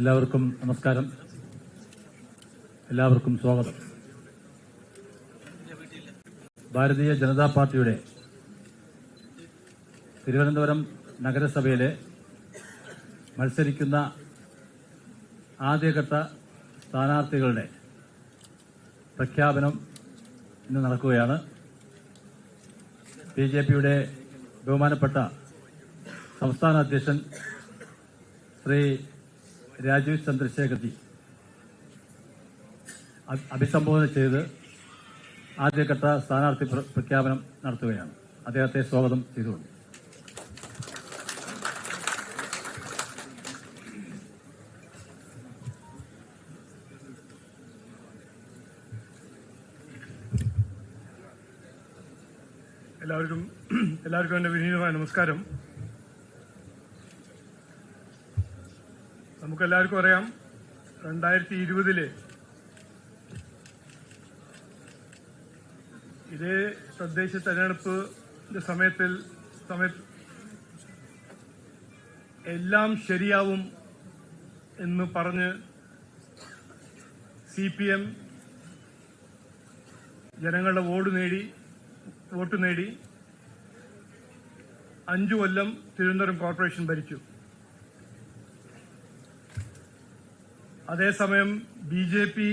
എല്ലാവർക്കും നമസ്കാരം. എല്ലാവർക്കും സ്വാഗതം. ഭാരതീയ ജനതാ പാർട്ടിയുടെ തിരുവനന്തപുരം നഗരസഭയിലെ മത്സരിക്കുന്ന ആദ്യഘട്ട സ്ഥാനാർത്ഥികളുടെ പ്രഖ്യാപനം ഇന്ന് നടക്കുകയാണ്. ബി ജെ പിയുടെ ബഹുമാനപ്പെട്ട സംസ്ഥാന അധ്യക്ഷൻ ശ്രീ രാജീവ് ചന്ദ്രശേഖർജി അഭിസംബോധന ചെയ്ത് ആദ്യഘട്ട സ്ഥാനാർത്ഥി പ്ര- പ്രഖ്യാപനം നടത്തുകയാണ്. അദ്ദേഹത്തെ സ്വാഗതം ചെയ്തുകൊണ്ട്. എല്ലാവർക്കും എല്ലാവർക്കും എന്റെ വിനീതമായ നമസ്കാരം. നമുക്കെല്ലാവർക്കും അറിയാം രണ്ടായിരത്തി ഇരുപതിൽ ഇതേ തദ്ദേശ തെരഞ്ഞെടുപ്പിന്റെ സമയത്തിൽ സമയത്ത് എല്ലാം ശരിയാവും എന്ന് പറഞ്ഞ് സി പി എം ജനങ്ങളുടെ വോട്ട് നേടി വോട്ട് നേടി അഞ്ചു കൊല്ലം തിരുവനന്തപുരം കോർപ്പറേഷൻ ഭരിച്ചു. അതേസമയം ബി ജെ പി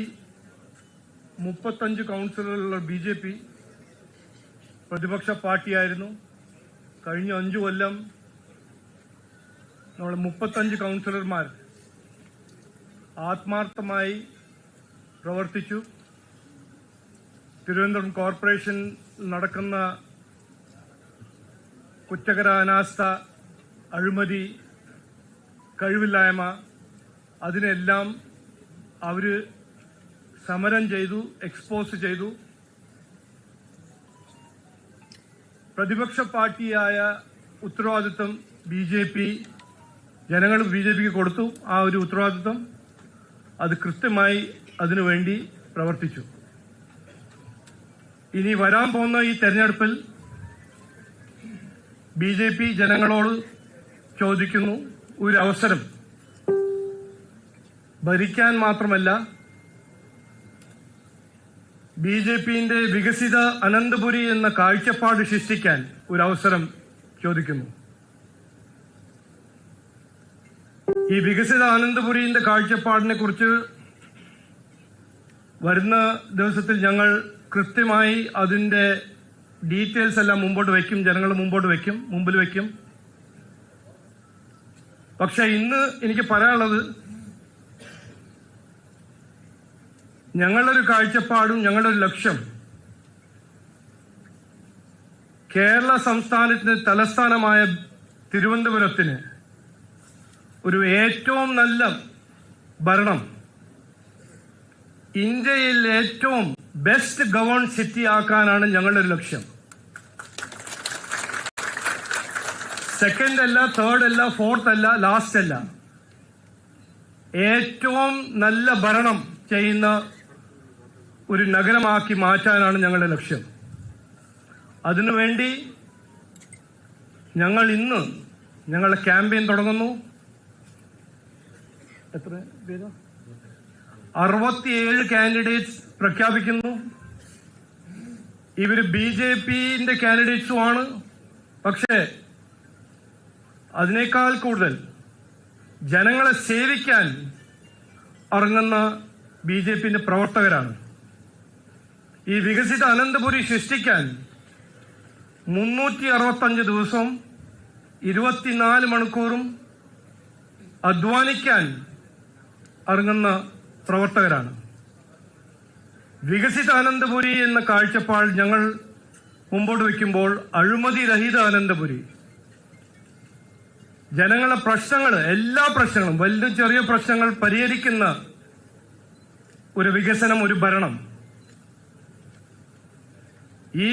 മുപ്പത്തഞ്ച് കൗൺസിലറുള്ള ബി ജെ പി പ്രതിപക്ഷ പാർട്ടിയായിരുന്നു. കഴിഞ്ഞ അഞ്ചു കൊല്ലം നമ്മുടെ മുപ്പത്തഞ്ച് കൗൺസിലർമാർ ആത്മാർത്ഥമായി പ്രവർത്തിച്ചു. തിരുവനന്തപുരം കോർപ്പറേഷൻ നടക്കുന്ന കുറ്റകര അനാസ്ഥ അഴിമതി കഴിവില്ലായ്മ അതിനെല്ലാം അവർ സമരം ചെയ്തു എക്സ്പോസ് ചെയ്തു. പ്രതിപക്ഷ പാർട്ടിയായ ഉത്തരവാദിത്വം ബി ജെ പി ജനങ്ങൾ ബി ജെ പിക്ക് കൊടുത്തു. ആ ഒരു ഉത്തരവാദിത്വം അത് കൃത്യമായി അതിനുവേണ്ടി പ്രവർത്തിച്ചു. ഇനി വരാൻ പോകുന്ന ഈ തെരഞ്ഞെടുപ്പിൽ ബി ജെ പി ജനങ്ങളോട് ചോദിക്കുന്നു ഒരു അവസരം. ഭരിക്കാൻ മാത്രമല്ല ബി ജെ പിന്റെ വികസിത അനന്തപുരി എന്ന കാഴ്ചപ്പാട് സൃഷ്ടിക്കാൻ ഒരു അവസരം ചോദിക്കുന്നു. ഈ വികസിത അനന്തപുരിന്റെ കാഴ്ചപ്പാടിനെ കുറിച്ച് വരുന്ന ദിവസത്തിൽ ഞങ്ങൾ കൃത്യമായി അതിന്റെ ഡീറ്റെയിൽസ് എല്ലാം മുമ്പോട്ട് വയ്ക്കും ജനങ്ങൾ മുമ്പോട്ട് വയ്ക്കും മുമ്പിൽ വയ്ക്കും. പക്ഷെ ഇന്ന് എനിക്ക് പറയാനുള്ളത് ഞങ്ങളുടെ ഒരു കാഴ്ചപ്പാടും ഞങ്ങളുടെ ഒരു ലക്ഷ്യം. കേരള സംസ്ഥാനത്തിന് തലസ്ഥാനമായ തിരുവനന്തപുരത്തിന് ഒരു ഏറ്റവും നല്ല ഭരണം. ഇന്ത്യയിൽ ഏറ്റവും ബെസ്റ്റ് ഗവൺ സിറ്റി ആക്കാനാണ് ഞങ്ങളുടെ ഒരു ലക്ഷ്യം. സെക്കൻഡ് അല്ല തേർഡ് അല്ല ഫോർത്ത് അല്ല ലാസ്റ്റ് അല്ല. ഏറ്റവും നല്ല ഭരണം ചെയ്യുന്ന ഒരു നഗരമാക്കി മാറ്റാനാണ് ഞങ്ങളുടെ ലക്ഷ്യം. അതിനുവേണ്ടി ഞങ്ങൾ ഇന്ന് ഞങ്ങളുടെ ക്യാമ്പയിൻ തുടങ്ങുന്നു. എത്ര പേരോ? അറുപത്തിയേഴ് കാൻഡിഡേറ്റ്സ് പ്രഖ്യാപിക്കുന്നു. ഇവർ ബി ജെ പിന്റെ കാൻഡിഡേറ്റ്സുമാണ് പക്ഷേ അതിനേക്കാൾ കൂടുതൽ ജനങ്ങളെ സേവിക്കാൻ ഇറങ്ങുന്ന ബി ജെ പിന്റെ പ്രവർത്തകരാണ്. ഈ വികസിത അനന്തപുരി സൃഷ്ടിക്കാൻ മുന്നൂറ്റി അറുപത്തഞ്ച് ദിവസവും ഇരുപത്തിനാല് മണിക്കൂറും അധ്വാനിക്കാൻ ഇറങ്ങുന്ന പ്രവർത്തകരാണ്. വികസിത അനന്തപുരി എന്ന കാഴ്ചപ്പാട് ഞങ്ങൾ മുമ്പോട്ട് വയ്ക്കുമ്പോൾ അഴിമതി രഹിത അനന്തപുരി. ജനങ്ങളുടെ പ്രശ്നങ്ങൾ എല്ലാ പ്രശ്നങ്ങളും വലിയ ചെറിയ പ്രശ്നങ്ങൾ പരിഹരിക്കുന്ന ഒരു വികസനം ഒരു ഭരണം. ഈ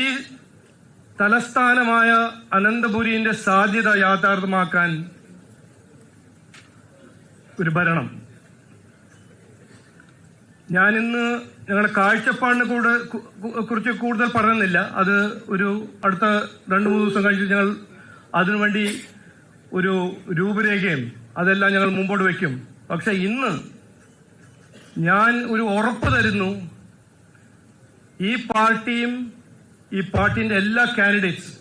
തലസ്ഥാനമായ അനന്തപുരിന്റെ സാധ്യത യാഥാർത്ഥ്യമാക്കാൻ ഒരു ഭരണം. ഞാനിന്ന് ഞങ്ങളുടെ കാഴ്ചപ്പാടിനെ കൂടെ കുറിച്ച് കൂടുതൽ പറയുന്നില്ല. അത് ഒരു അടുത്ത രണ്ടു മൂന്ന് ദിവസം കഴിഞ്ഞ് ഞങ്ങൾ അതിനുവേണ്ടി ഒരു രൂപരേഖയും അതെല്ലാം ഞങ്ങൾ മുമ്പോട്ട് വയ്ക്കും പക്ഷെ ഇന്ന് ഞാൻ ഒരു ഉറപ്പ് തരുന്നു. ഈ പാർട്ടിയും ഈ പാർട്ടിന്റെ എല്ലാ കാൻഡിഡേറ്റ്സ്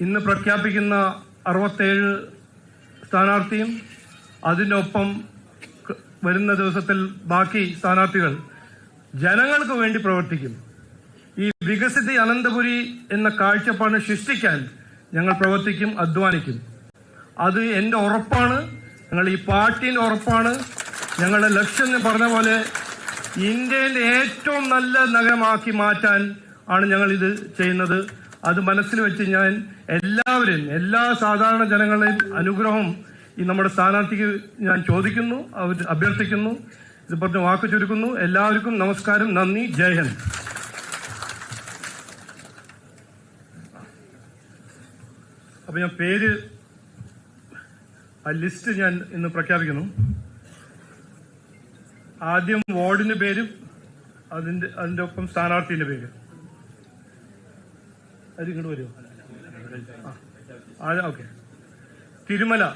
ഇന്ന് പ്രഖ്യാപിക്കുന്ന അറുപത്തേഴ് സ്ഥാനാർത്ഥിയും അതിനൊപ്പം വരുന്ന ദിവസത്തിൽ ബാക്കി സ്ഥാനാർത്ഥികൾ ജനങ്ങൾക്ക് വേണ്ടി പ്രവർത്തിക്കും. ഈ വികസിത അനന്തപുരി എന്ന കാഴ്ചപ്പാട് സൃഷ്ടിക്കാൻ ഞങ്ങൾ പ്രവർത്തിക്കും അധ്വാനിക്കും. അത് എന്റെ ഉറപ്പാണ്. ഞങ്ങൾ ഈ പാർട്ടിന്റെ ഉറപ്പാണ്. ഞങ്ങളുടെ ലക്ഷ്യം പറഞ്ഞ പോലെ ഇന്ത്യയിലെ ഏറ്റവും നല്ല നഗരമാക്കി മാറ്റാൻ ആണ് ഞങ്ങൾ ഇത് ചെയ്യുന്നത്. അത് മനസ്സിൽ വെച്ച് ഞാൻ എല്ലാവരും എല്ലാ സാധാരണ ജനങ്ങളുടെയും അനുഗ്രഹം ഈ നമ്മുടെ സ്ഥാനാർത്ഥിക്ക് ഞാൻ ചോദിക്കുന്നു അവർ അഭ്യർത്ഥിക്കുന്നു ഇത് പറഞ്ഞ് വാക്ക് ചുരുക്കുന്നു. എല്ലാവർക്കും നമസ്കാരം നന്ദി ജയ് ഹിന്ദ്. അപ്പൊ ഞാൻ പേര് ആ ലിസ്റ്റ് ഞാൻ ഇന്ന് പ്രഖ്യാപിക്കുന്നു. ആദ്യം വാർഡിന്റെ പേരും അതിന്റെ അതിന്റെ ഒപ്പം സ്ഥാനാർത്ഥിന്റെ പേര്. അത് ഇങ്ങോട്ട് വരുമോ ഓക്കെ. തിരുമല.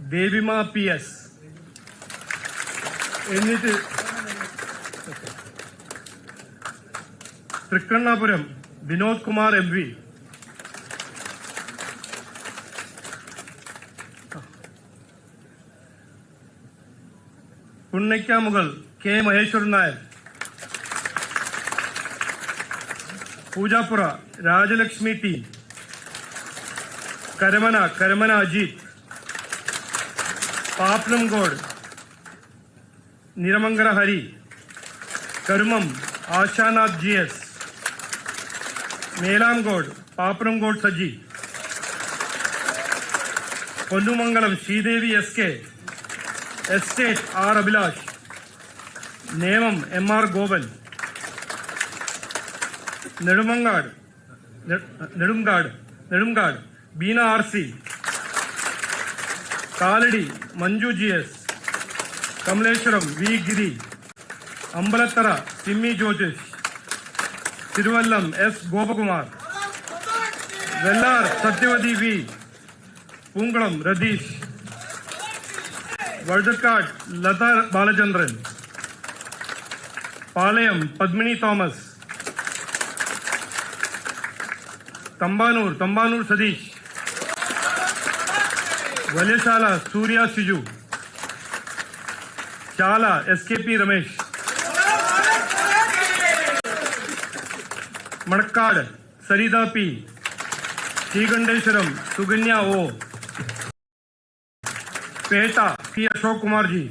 ദേവിമ P S. എന്നിട്ട് Thrikkannapuram Vinod Kumar M V. Punnakkamugal K Maheshwaran Nair. Poojappura Rajalakshmi T. Karamana Karamana Ajith. Papanamcode Niramangala Hari. Karumam Ashanath G S. Melamcode Papanamcode Saji. Kollumangalam Sreedevi S K. Estate R Abhilash. Nemom M R Gopan. Nedumangad. നെ- Nedumkad Nedumkad Beena R C. Kalady Manju G S. Kamaleswaram V Giri. Ambalathara Simmi ജോജസ് Thiruvallam S Gopakumar. Vellar Sathyavathi V. Poonkulam Ratheesh. Vazhuthacaud Latha Balachandran Palayam Padmini Thomas Thampanoor Thampanoor Satheesh Valiyasala Surya Siju Chala S K P Ramesh Manacaud Saritha P Sreekanteswaram Sukanya O Pettah P Ashok Kumar G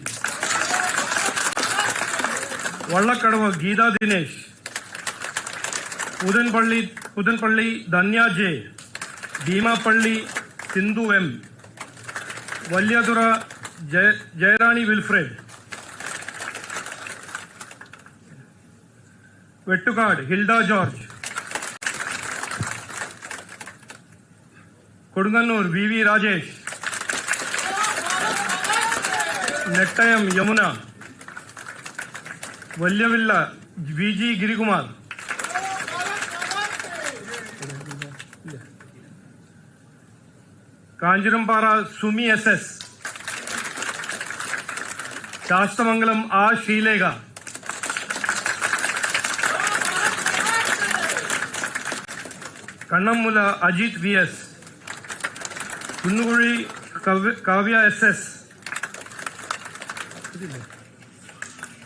Vallakkadavu Geetha Dinesh Puthenpally Puthenpally Dhanya J Beemapally Sindhu M Valiyathura Jaya- Jayarani Wilfred Vettukad Hilda George Kodunganoor V V Rajesh Nettayam Yamuna. Valiyavila V G Girikumar. Kanjirampara Sumi S S. Sasthamangalam ആ Sreelekha. Kannammoola Ajith V S. Kunnukuzhi Kavya S S.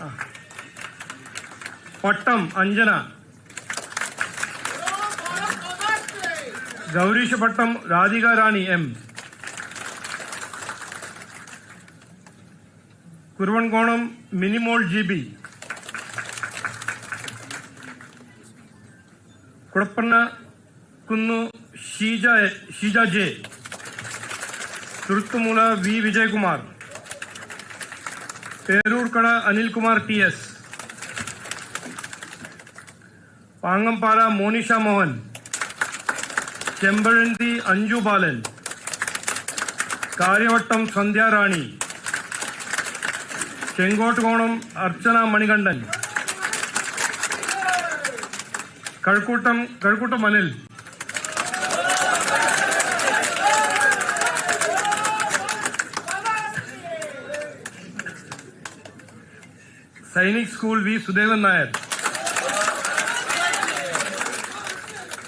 ആ. Pattom Anjana. Gowreesh Pattom Radhika Rani M. Kuravankonam Minimol G B. Kudappanakunnu Sheeja Sheeja J. Thuruthumoola V. Vijayakumar. Peroorkada Anilkumar T S Pangappara Monisha Mohan Chempazhanthy Anju Balan Kariavattom Sandhyarani Chenkottukonam Archana Manikandan Kazhakkoottam Kazhakkoottam Anil Sainik school V. Sudevan Nair.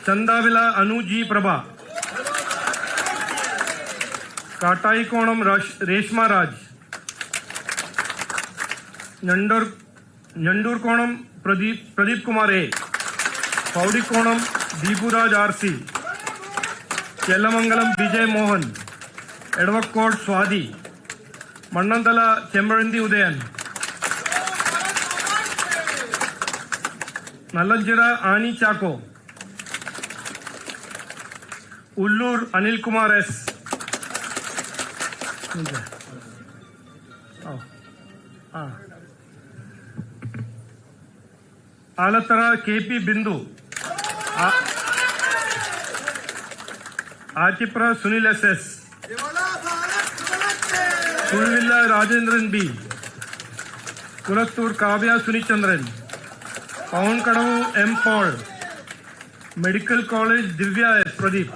Chanthavila Anu G Prabha. Kattaikonam രാഷ്- Reshma Raj. Njandoor Njandoorkonam Pradeep Pradeep Kumar A. Powdikonam Deepuraj R C. Chellamangalam Vijay Mohan. Edavacode Swathi. Mannanthala Chempazhanthy Udayan. Nalanchira Annie Chacko. Ulloor Anilkumar S. Alathara K P Bindu. Attipra Sunil S S. Kuzhivila Rajendran B. Kulathoor Kavya Sunichandran Pavankadavu M Paul medical college Divya S Pradeep.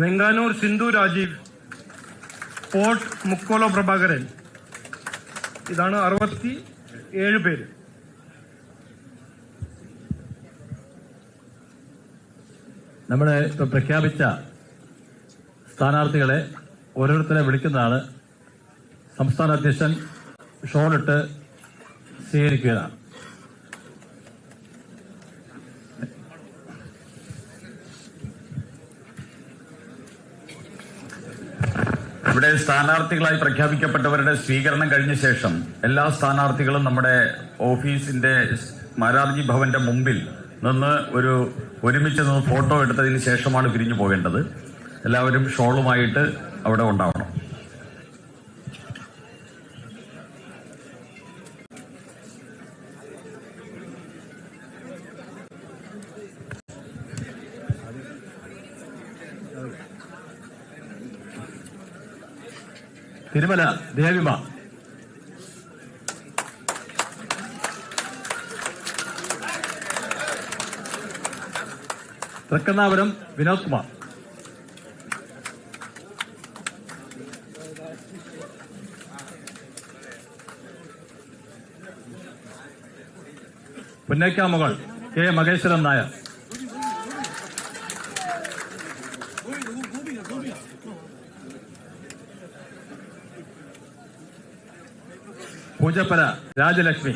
Venganoor Sindhu Rajeev port Mukkola Prabhakaran. ഇതാണ് അറുപത്തി ഏഴ് പേര് നമ്മൾ പ്രഖ്യാപിച്ച സ്ഥാനാർത്ഥികളെ ഓരോരുത്തരെ വിളിക്കുന്നതാണ് സംസ്ഥാന അധ്യക്ഷൻ ഷോളിട്ട് സ്വീകരിക്കുകയാണ്. ഇവിടെ സ്ഥാനാർത്ഥികളായി പ്രഖ്യാപിക്കപ്പെട്ടവരുടെ സ്വീകരണം കഴിഞ്ഞ ശേഷം എല്ലാ സ്ഥാനാർത്ഥികളും നമ്മുടെ ഓഫീസിന്റെ മാരാർജി ഭവന്റെ മുമ്പിൽ നിന്ന് ഒരു ഒരുമിച്ച് നിന്ന് ഫോട്ടോ എടുത്തതിന് ശേഷമാണ് പിരിഞ്ഞു പോകേണ്ടത്. എല്ലാവരും ഷോളുമായിട്ട് അവിടെ ഉണ്ടാവണം. Thirumala ദേവിമ. Thrikkannapuram Vinod Kumar. Punnakkamugal K. Maheshwaran Nair. Poojappura Rajalakshmi.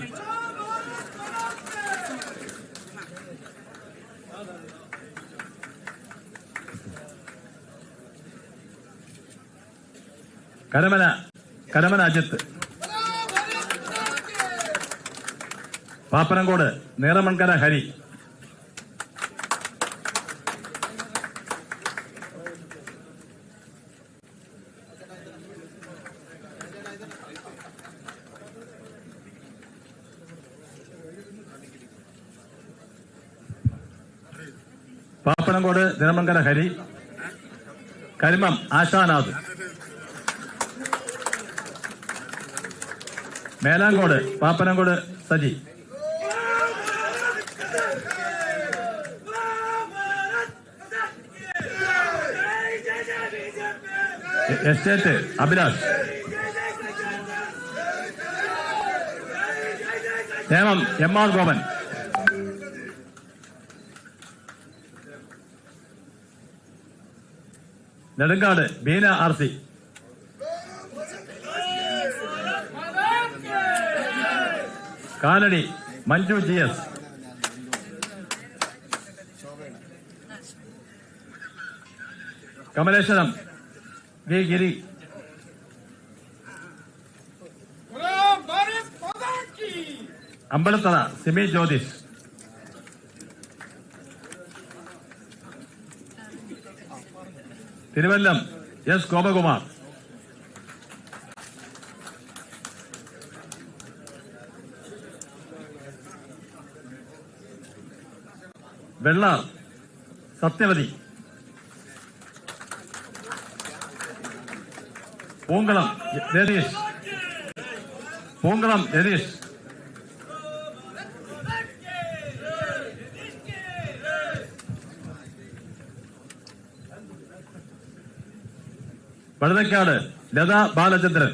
Karamana Karamana Ajith. Papanamcode Neramankara Hari. Papanamcode Dinamangala Hari. Karumam Ashanath. Melamcode Papanamcode Saji. Estate Abhilash. Nemom M R Gopan. Nedumkad Beena R C. Kalady Manju G S. Kamaleswaram V Giri. Ambalathara Simi Jyothish. Thiruvallam S Gopakumar. Vellar Sathyavathi. Poonkulam Ratheesh. Poonkulam Ratheesh. Vazhuthacaud Latha Balachandran.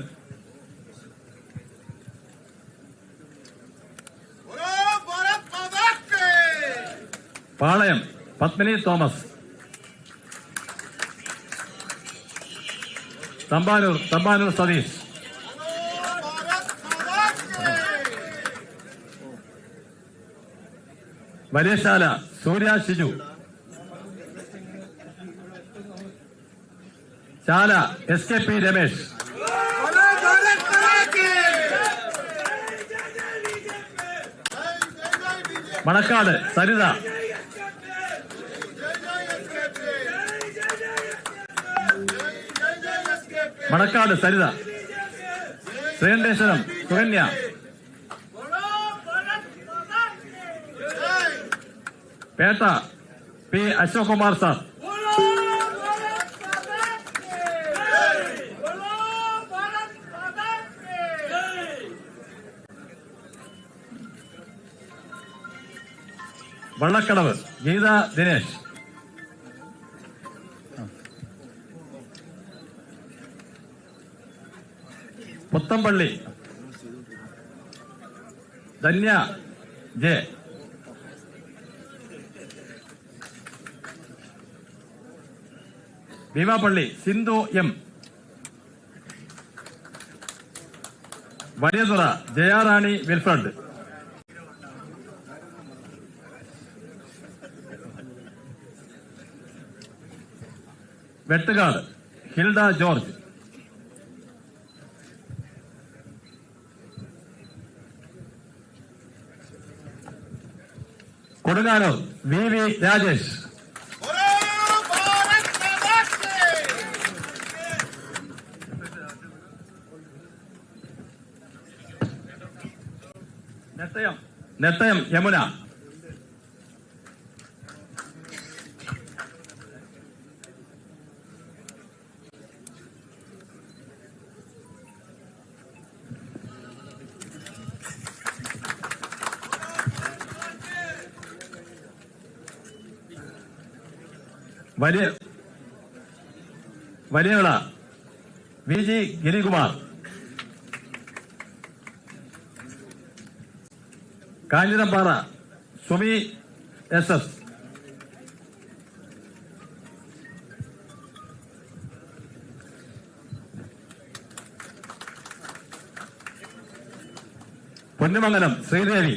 Palayam Padmini Thomas. Thampanoor Thampanoor Satheesh. Valiyasala Surya Shiju. Chala S K P Ramesh. Manacaud Saritha. Manacaud Saritha. Sreekanteswaram Sukanya. Pettah P Ashok Kumar sir. Vallakkadavu Geetha Dinesh. Puthenpally. Dhanya. J. Beemapally Sindhu M. Valiyathura. Jayarani Wilfred Vettukad Hilda George. Kodunganoor V V Rajesh. Nettayam Nettayam Yamuna. വലിയ Valiyavila. V G Girikumar. Kanjirampara Sumi S S. Ponnumangalam Sreedevi.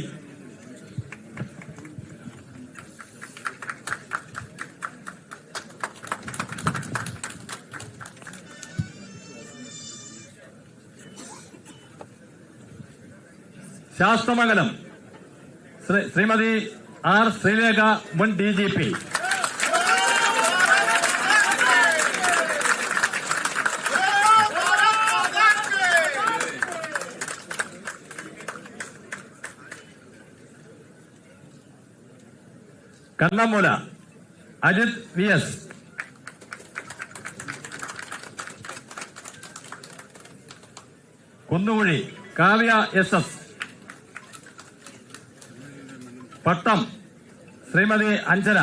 Sasthamangalam. Shrimati R Sreelekha മുൻ D G P Kannammoola Ajith V S. Kunnukuzhi Kavya S S. Pattom. Shrimati Anjana.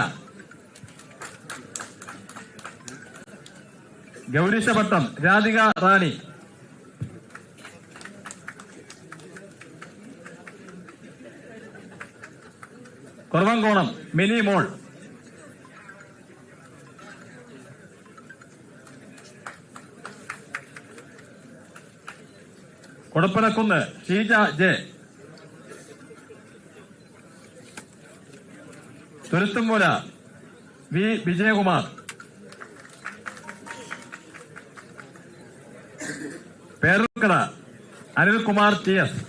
Gowreeshapattom Radhika Rani. Kuravankonam Mini Mol. Kodappanakunnu Sheeja J. Thuruthumoola V. Vijayakumar. Peroorkada Anilkumar T. S.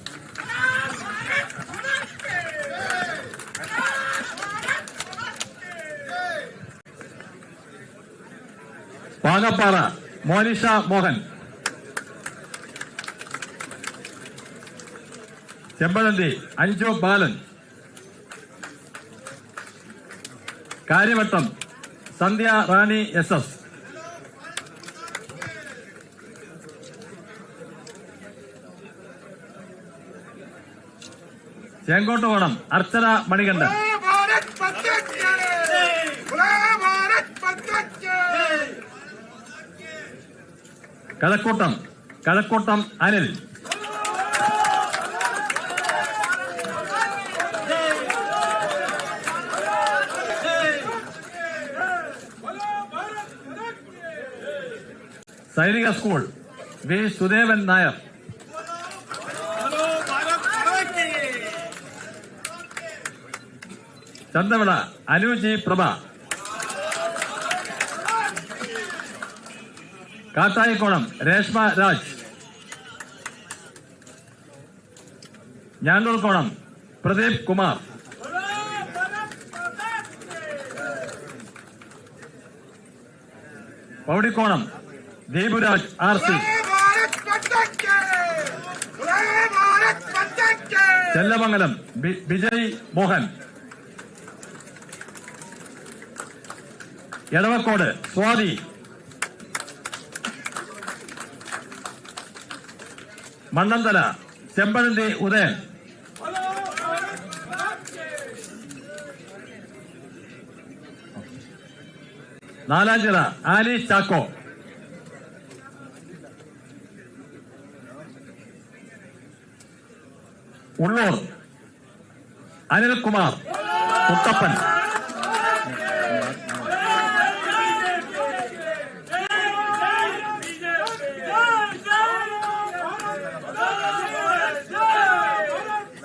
Pangappara. Monisha Mohan. Chempazhanthy Anju Balan. Kariavattom Sandhya Rani S S. Chenkottu Archana Manikandan. Kazhakkoottam Kazhakkoottam Anil. Sainika school V Sudevan Nair. Chanthavila Anuji Prabha. Kattaikonam Reshma Raj. Njanoorkolam Pradeep Kumar. Powdikonam Deepuraj R C Chellamangalam Vijay மோகன். எடவக்கோடு சுவாதி. மன்னந்தர செம்பழந்தி உதயன். നാലാഞ്ചിറ ആലി ചാക്കോ ഉള്ളൂർ. അനിൽകുമാർ മുത്തപ്പൻ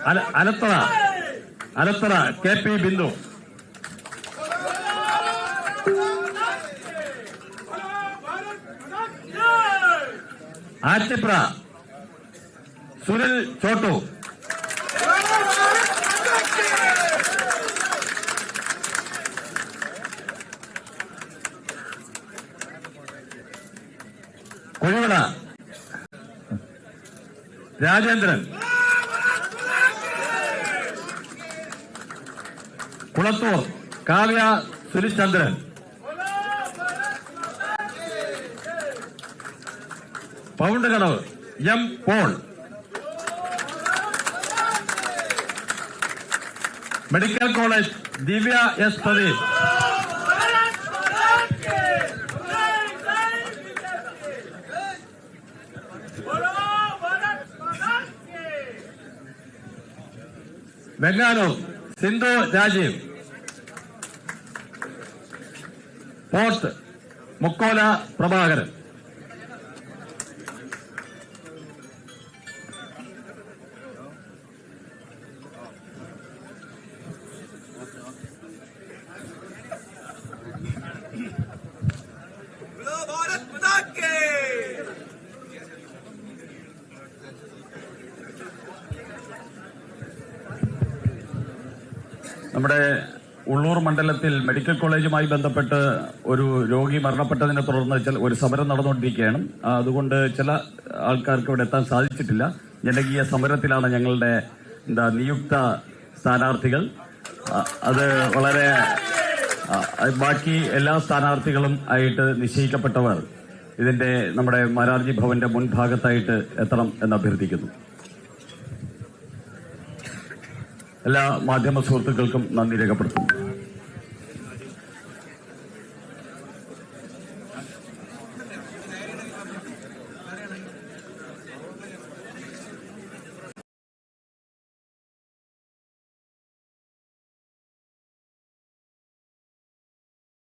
അല- Alathara. Alathara K P Bindu. Attipra Sunil Chottu. Rajendran. Kulathoor Kavya Sunichandran Poundkadavu M Paul. Medical college Divya S Pradeep Venganoor Sindhu Rajeev. Post Mukkola Prabhakaran. മണ്ഡലത്തിൽ medical കോളേജുമായി ബന്ധപ്പെട്ട് ഒരു രോഗി മരണപ്പെട്ടതിനെ തുടർന്ന് ഒരു സമരം നടന്നുകൊണ്ടിരിക്കുകയാണ്. അതുകൊണ്ട് ചില ആൾക്കാർക്ക് ഇവിടെ എത്താൻ സാധിച്ചിട്ടില്ല. ജനകീയ സമരത്തിലാണ് ഞങ്ങളുടെ എന്താ നിയുക്ത സ്ഥാനാർത്ഥികൾ. അത് വളരെ ബാക്കി എല്ലാ സ്ഥാനാർത്ഥികളും ആയിട്ട് നിശ്ചയിക്കപ്പെട്ടവർ ഇതിന്റെ നമ്മുടെ മാരാർജി ഭവന്റെ മുൻഭാഗത്തായിട്ട് എത്തണം എന്ന് അഭ്യർത്ഥിക്കുന്നു. എല്ലാ മാധ്യമ സുഹൃത്തുക്കൾക്കും നന്ദി രേഖപ്പെടുത്തുന്നു.